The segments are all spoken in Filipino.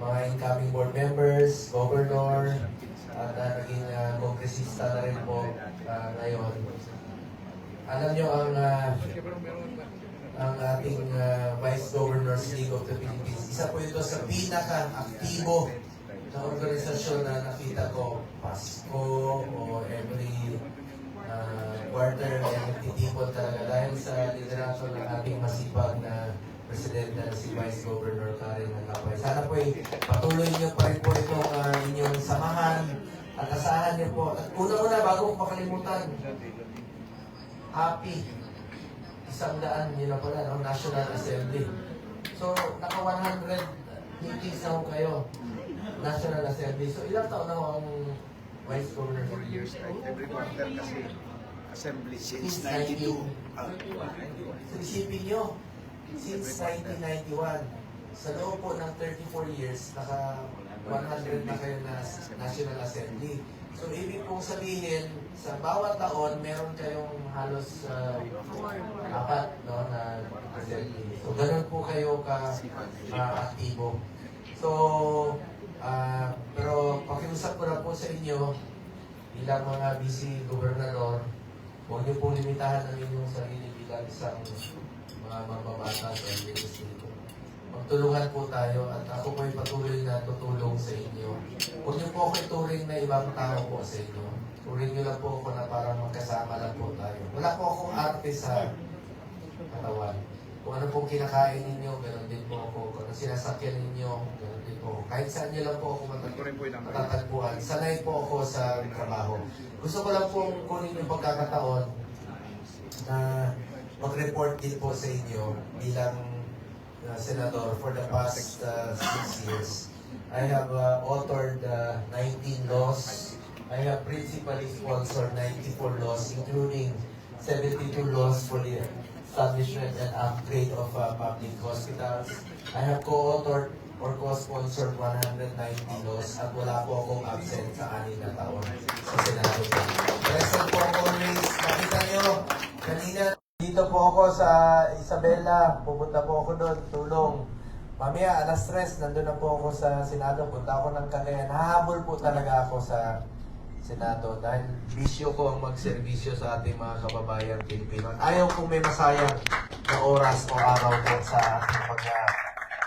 mga incoming board members, governor, at uh, naging uh, kongresista na rin po uh, ngayon. Alam nyo ang uh, ang ating uh, Vice Governor's League of the Philippines. Isa po ito sa pinaka-aktibo na organisasyon na nakita ko Pasko o every uh, quarter ay nagtitipon talaga dahil sa liderato ng ating masipag na Presidente na si Vice Governor Karen Nagapay. Sana po ay patuloy niyo pa rin po itong uh, inyong samahan at asahan niyo po. At una-una, bago ko makalimutan, happy isang daan nila pala ng National Assembly. So, naka 100 meetings na kayo. National Assembly. So, ilang taon na ang Vice Governor? Four years, right? Every quarter kasi assembly since Since 92. 19. Ah, So, isipin nyo, since 1991, sa loob po ng 34 years, naka 100 na kayo na National Assembly. So, ibig pong sabihin, sa bawat taon, meron kayong halos uh, apat no, na assembly. So, ganun po kayo ka-aktibo. so, ah, pero pakiusap ko na po sa inyo, bilang mga busy gobernador, huwag niyo pong limitahan ang inyong sarili bilang isang mga mababata sa legislator. Magtulungan po tayo at ako po'y patuloy na tutulong sa inyo. Huwag niyo po ako ituring na ibang tao po sa inyo. Turing niyo lang po ako na parang magkasama lang po tayo. Wala po akong arte sa katawan. Kung ano pong kinakain ninyo, ganoon din po ako. Kung ano sinasakyan ninyo, ganoon din po ako. Kahit saan niyo lang po ako po matatagpuan. Sanay po ako sa trabaho. Gusto ko lang pong kunin yung pagkakataon na mag-report din po sa inyo bilang uh, senador for the past uh, six years. I have uh, authored uh, 19 laws. I have principally sponsored 94 laws, including 72 laws for the establishment and upgrade of uh, public hospitals. I have co-authored or co-sponsored 190 laws at wala po akong absent sa anin na taon sa Senado. Present po always. Nakita nyo, kanina dito po ako sa Isabela. Pupunta po ako doon, tulong. Mamaya, alas tres, nandun na po ako sa Senado. Punta ako ng Cagayan. Hahabol po talaga ako sa Senado dahil bisyo ko ang magserbisyo sa ating mga kababayan Pilipino. Ayaw kong may masayang na oras o araw po sa ating pag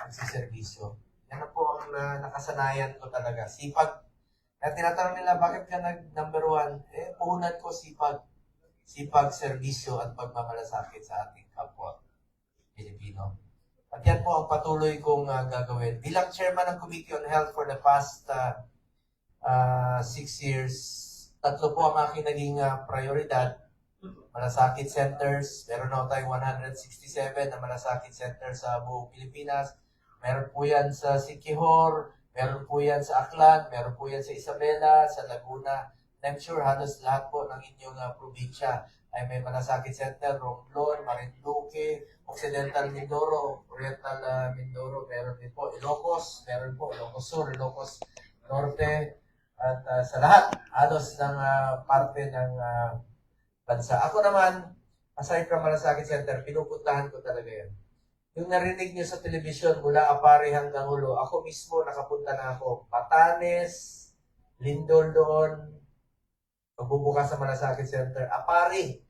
pagsiservisyo. Yan na po ang uh, nakasanayan ko talaga. Sipag. Kaya tinatanong nila, bakit ka nag number one? Eh, puhunan ko sipag. Sipag, serbisyo at pagmamalasakit sa ating kapwa Pilipino. At yan po ang patuloy kong uh, gagawin. Bilang chairman ng Committee on Health for the past uh, uh, six years, tatlo po ang aking naging uh, prioridad. Malasakit centers, meron na tayong 167 na malasakit centers sa buong Pilipinas. Meron po yan sa Siquijor, meron po yan sa Aklan, meron po yan sa Isabela, sa Laguna. I'm sure halos lahat po ng inyong uh, probinsya ay may malasakit center, Romblon, Marinduque, Occidental Mindoro, Oriental uh, Mindoro, meron din po Ilocos, meron po Ilocos Sur, Ilocos Norte, at uh, sa lahat, halos ng uh, parte ng uh, bansa. Ako naman, aside from Malasakit Center, pinupuntahan ko talaga yan. Yung narinig nyo sa television mula Apare hanggang Ulo, ako mismo nakapunta na ako. Patanes, Lindol doon, pagbubukas sa Malasakit Center, Apare,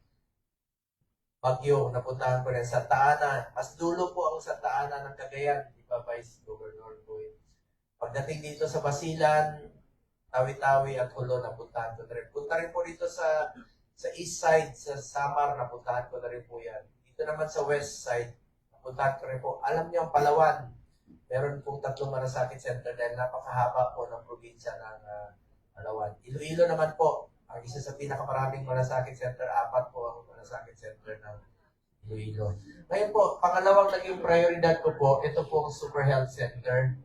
Bagyo, napuntahan ko rin. Santa Ana, mas dulo po ang Santa Ana ng Cagayan, di ba Vice Governor Boy? Pagdating dito sa Basilan, Tawi-Tawi at Hulo, napuntahan ko na rin. Punta rin po dito sa sa east side, sa Samar, napuntahan ko na rin po yan. Dito naman sa west side, napuntahan ko rin po. Alam niyo, ang Palawan, meron pong tatlong malasakit center dahil napakahaba po ng probinsya ng uh, Palawan. Iloilo naman po, ang isa sa pinakamaraming malasakit center, apat po ang malasakit center ng Iloilo. Ngayon po, pangalawang naging prioridad ko po, ito po ang Super Health Center.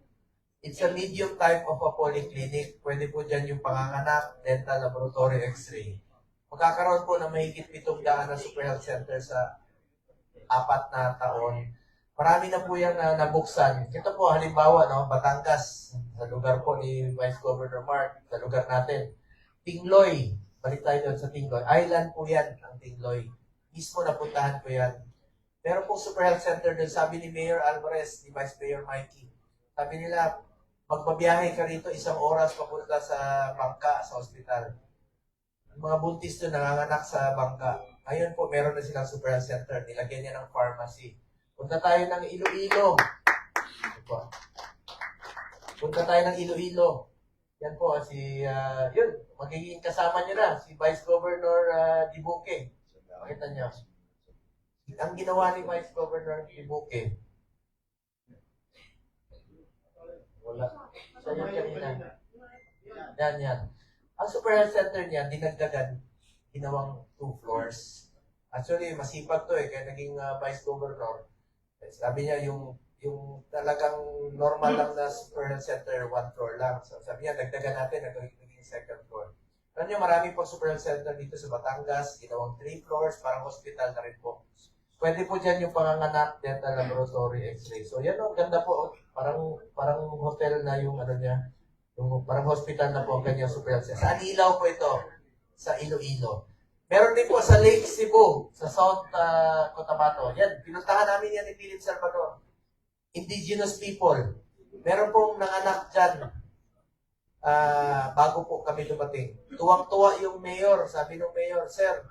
It's a medium type of a polyclinic. Pwede po dyan yung panganganak, dental, laboratory, x-ray. Magkakaroon po ng mahigit pitong daan na super health center sa apat na taon. Marami na po yung uh, nabuksan. Ito po, halimbawa, no, Batangas, sa lugar po ni Vice Governor Mark, sa lugar natin. Tingloy, balik tayo doon sa Tingloy. Island po yan, ang Tingloy. Mismo napuntahan ko yan. Pero po super health center doon, sabi ni Mayor Alvarez, ni Vice Mayor Mikey, sabi nila, magbabiyahe ka rito isang oras papunta sa bangka, sa ospital. Yung mga buntis doon nanganganak sa bangka. Ayun po, meron na silang super health center. Nilagyan niya ng pharmacy. Punta tayo ng Iloilo. Punta tayo ng Iloilo. Yan po, si, ah, yun, magiging kasama niyo na, si Vice Governor uh, Dibuque. Pakita niyo. Ang ginawa ni Vice Governor Dibuque, wala. Siya yun kanina. Yan, yan. Ang Super Health Center niya, dinagdagan, ginawang two floors. Actually, masipag to eh, kaya naging ah, Vice Governor. Sabi niya, yung yung talagang normal lang na Super Health Center, one floor lang. So sabi niya, dagdagan natin, naging, naging second floor. Alam niyo, marami pong Super Health Center dito sa Batangas, ginawang three floors, parang hospital na rin po. Pwede po dyan yung panganganak, dental laboratory, x-ray. So yan o, ganda po. Parang parang hotel na yung ano niya. Yung parang hospital na po ang kanyang super health. center. Sa Anilaw po ito. Sa Iloilo. Meron din po sa Lake Cebu, sa South uh, Cotabato. Yan, pinuntahan namin yan ni Philip Salvador. Indigenous people. Meron pong nanganak dyan ah, bago po kami dumating. Tuwang-tuwa yung mayor. Sabi ng mayor, Sir,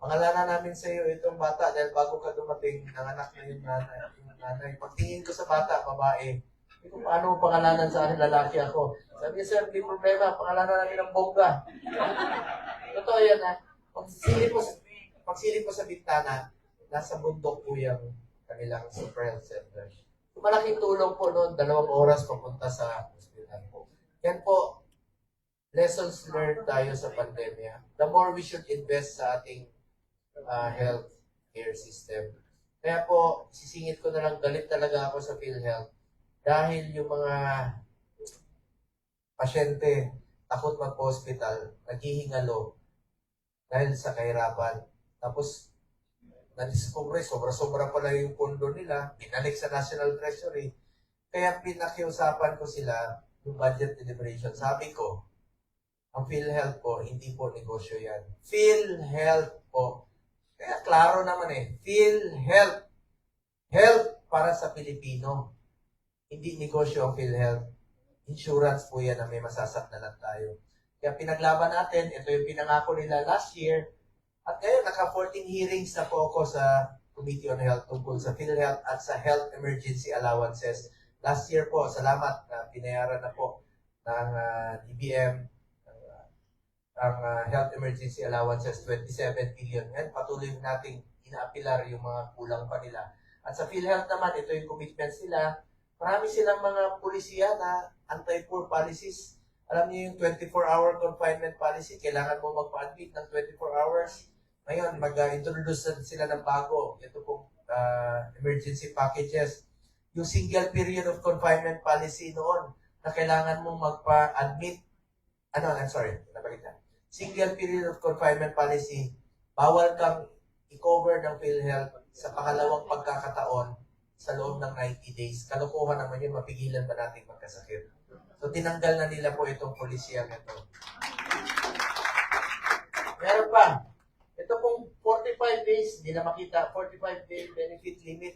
pangalanan namin sa iyo itong bata dahil bago ka dumating, nanganak na yung nanay. Yung nanay. Pagtingin ko sa bata, babae, hindi ko paano pangalanan sa akin, lalaki ako. Sabi Sir, di problema, pangalanan namin ng bongga. Totoo yan, ha? Pagsilip po, sa- pagsilip po sa bintana, nasa bundok po yung kanilang health center. Malaking tulong po noon, dalawang oras papunta sa hospital po. Yan po, lessons learned tayo sa pandemya. The more we should invest sa ating uh, health care system. Kaya po, sisingit ko na lang, galit talaga ako sa PhilHealth dahil yung mga pasyente takot magpa-hospital, naghihingalo dahil sa kahirapan. Tapos, na-discover, sobra-sobra pala yung pondo nila, binalik sa National Treasury. Kaya pinakiusapan ko sila yung budget deliberation. Sabi ko, ang PhilHealth po, hindi po negosyo yan. PhilHealth po. Kaya klaro naman eh, PhilHealth. Health para sa Pilipino. Hindi negosyo ang PhilHealth. Insurance po yan na may masasakdalan tayo. Kaya pinaglaban natin, ito yung pinangako nila last year. At ngayon, naka-14 hearings na po ako sa Committee on Health tungkol sa PhilHealth at sa Health Emergency Allowances. Last year po, salamat na pinayaran na po ng ah, DBM ang, ah, ang ah, Health Emergency Allowances 27 billion. Yan, patuloy nating inaapilar yung mga kulang pa nila. At sa PhilHealth naman, ito yung commitments nila. Marami silang mga pulisiya na anti-poor policies. Alam niyo yung 24-hour confinement policy, kailangan mo magpa-admit ng 24 hours. Ngayon, mag-introduce sila ng bago. Ito pong ah, emergency packages. Yung single period of confinement policy noon, na kailangan mong magpa-admit, ano, I'm sorry, nabalit na. Single period of confinement policy, bawal kang i-cover ng PhilHealth sa pangalawang pagkakataon sa loob ng 90 days. Kalokohan naman yun, mapigilan ba natin magkasakit? So, tinanggal na nila po itong polisiyang ito. Meron pa. Ito pong 45 days, hindi na makita, 45 day benefit limit.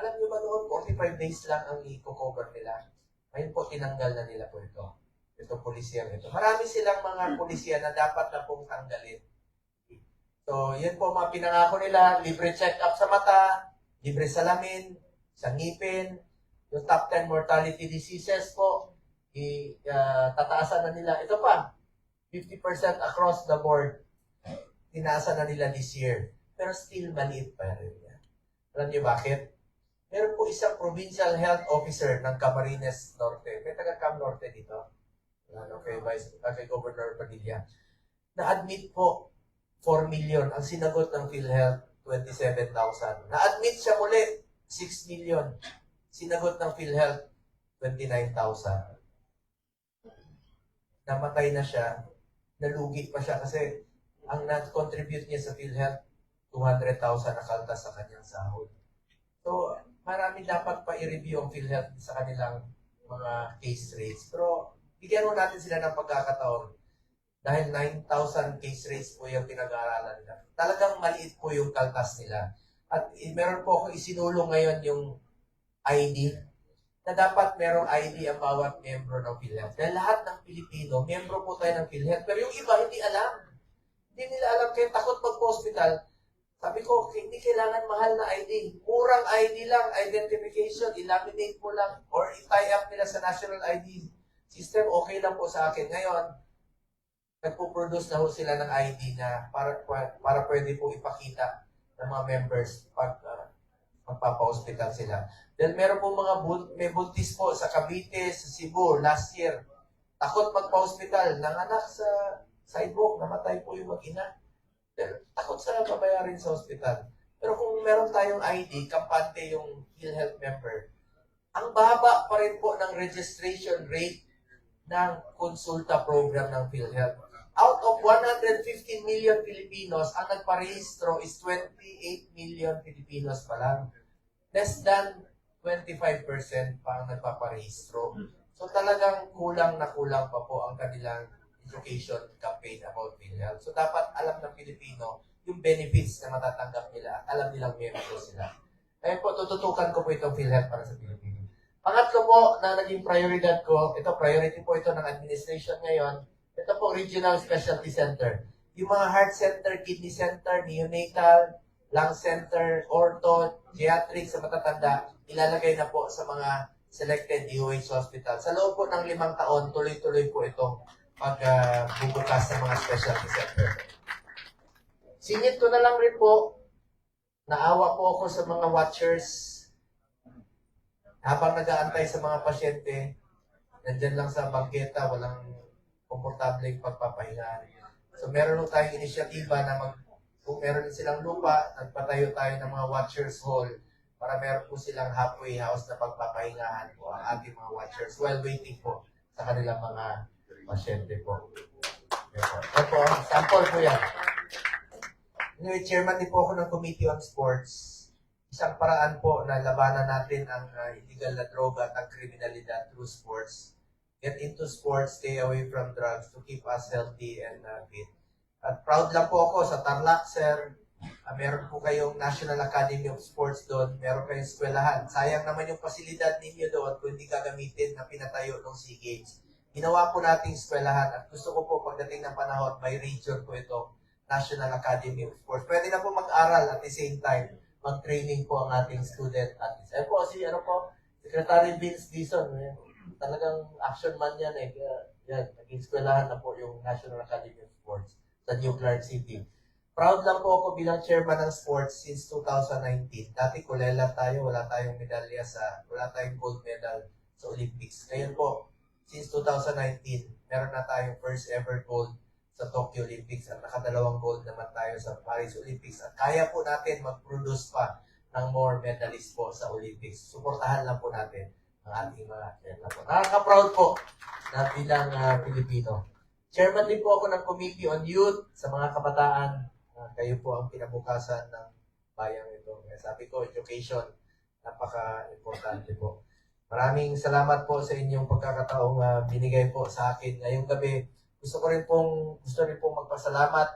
Alam niyo ba noon, 45 days lang ang i-cover nila. Ngayon po, tinanggal na nila po ito. Ito polisiyang ito. Marami silang mga polisiya na dapat na pong tanggalin. So, yun po mga pinangako nila, libre check-up sa mata, libre salamin, sa ngipin, yung top 10 mortality diseases po, i, ah, tataasan na nila. Ito pa, 50% across the board, tinaasan na nila this year. Pero still maliit pa rin yan. Alam niyo bakit? Meron po isang provincial health officer ng Camarines Norte. May taga Cam Norte dito. Ano, kay, Vice, ah, kay Governor Padilla. Na-admit po 4 million. Ang sinagot ng PhilHealth, 27,000. Na-admit siya muli, 6 million. Sinagot ng PhilHealth, 29,000. Namatay na siya. Nalugi pa siya kasi ang nag-contribute niya sa PhilHealth, 200,000 na kaltas sa kanyang sahod. So, marami dapat pa i-review ang PhilHealth sa kanilang mga case rates. Pero, bigyan mo natin sila ng pagkakataon dahil 9,000 case rates po yung pinag-aaralan nila. Talagang maliit po yung kaltas nila. At meron po ako isinulong ngayon yung ID na dapat merong ID ang bawat membro ng PhilHealth. Dahil lahat ng Pilipino, membro po tayo ng PhilHealth. Pero yung iba, hindi alam. Hindi nila alam kaya takot magpa-hospital. Sabi ko, hindi kailangan mahal na ID. Murang ID lang, identification, ilaminate mo lang, or i-tie up nila sa national ID system, okay lang po sa akin. Ngayon, nagpo-produce na ho sila ng ID na para, para pwede po ipakita ng mga members pag uh, magpapa-hospital sila. Dahil meron po mga bun- may buntis po sa Cavite, sa Cebu, last year. Takot magpa-hospital, nanganak sa sidewalk, namatay po yung mag-ina. Dahil takot sa babayarin sa hospital. Pero kung meron tayong ID, kampante yung PhilHealth member, ang baba pa rin po ng registration rate ng konsulta program ng PhilHealth. Out of 115 million Filipinos, ang nagparehistro is 28 million Filipinos pa lang. Less than 25% pa ang nagpaparehistro. So talagang kulang na kulang pa po ang kanilang education campaign about PhilHealth. So dapat alam ng Pilipino yung benefits na matatanggap nila at alam nilang membro sila. Kaya po, tututukan ko po itong PhilHealth para sa Pilipino. Pangatlo po na naging prioridad ko, ito priority po ito ng administration ngayon, ito po Regional Specialty Center. Yung mga heart center, kidney center, neonatal, lung center, ortho, geriatrics sa matatanda, ilalagay na po sa mga selected DOH hospital. Sa loob po ng limang taon, tuloy-tuloy po itong pagbubukas ng mga specialty center. Singit ko na lang rin po, naawa po ako sa mga watchers habang nag-aantay sa mga pasyente, nandyan lang sa bangketa, walang komportableng pagpapahinga. So meron po tayong inisyatiba na mag, kung meron silang lupa, nagpatayo tayo ng mga watchers hall para meron po silang halfway house na pagpapahingahan po ang ating mga watchers while waiting po sa kanilang mga pasyente po. Ito, sample po yan. Anyway, chairman din po ako ng Committee on Sports. Isang paraan po na labanan natin ang uh, illegal na droga at ang kriminalidad through sports. Get into sports, stay away from drugs to keep us healthy and uh, fit. At proud lang po ako sa Tarlac, sir. Ah, meron po kayong National Academy of Sports doon. Meron kayong eskwelahan. Sayang naman yung pasilidad ninyo doon kung hindi gagamitin na pinatayo ng SEA Games. Ginawa po nating eskwelahan at gusto ko po pagdating ng panahon, may region po ito, National Academy of Sports. Pwede na po mag-aral at the same time, mag-training po ang ating student athletes. Ayun po si ano po, Secretary Vince Dizon. eh, Talagang action man yan eh. Kaya yan, naging eskwelahan na po yung National Academy of Sports sa New Clark City. Proud lang po ako bilang chairman ng sports since 2019. Dati kulela tayo, wala tayong medalya sa, wala tayong gold medal sa Olympics. Ngayon po, since 2019, meron na tayong first ever gold sa Tokyo Olympics at nakadalawang gold naman tayo sa Paris Olympics at kaya po natin mag-produce pa ng more medalists po sa Olympics. Suportahan lang po natin ang ating mga atleta po. Nakaka-proud po na bilang ah, Pilipino. Chairman din po ako ng Committee on Youth sa mga kabataan. Ah, kayo po ang kinabukasan ng bayang ito. Sabi ko, education, napaka-importante po. Maraming salamat po sa inyong pagkakataong ah, binigay po sa akin ngayong gabi. Gusto ko rin pong gusto rin pong magpasalamat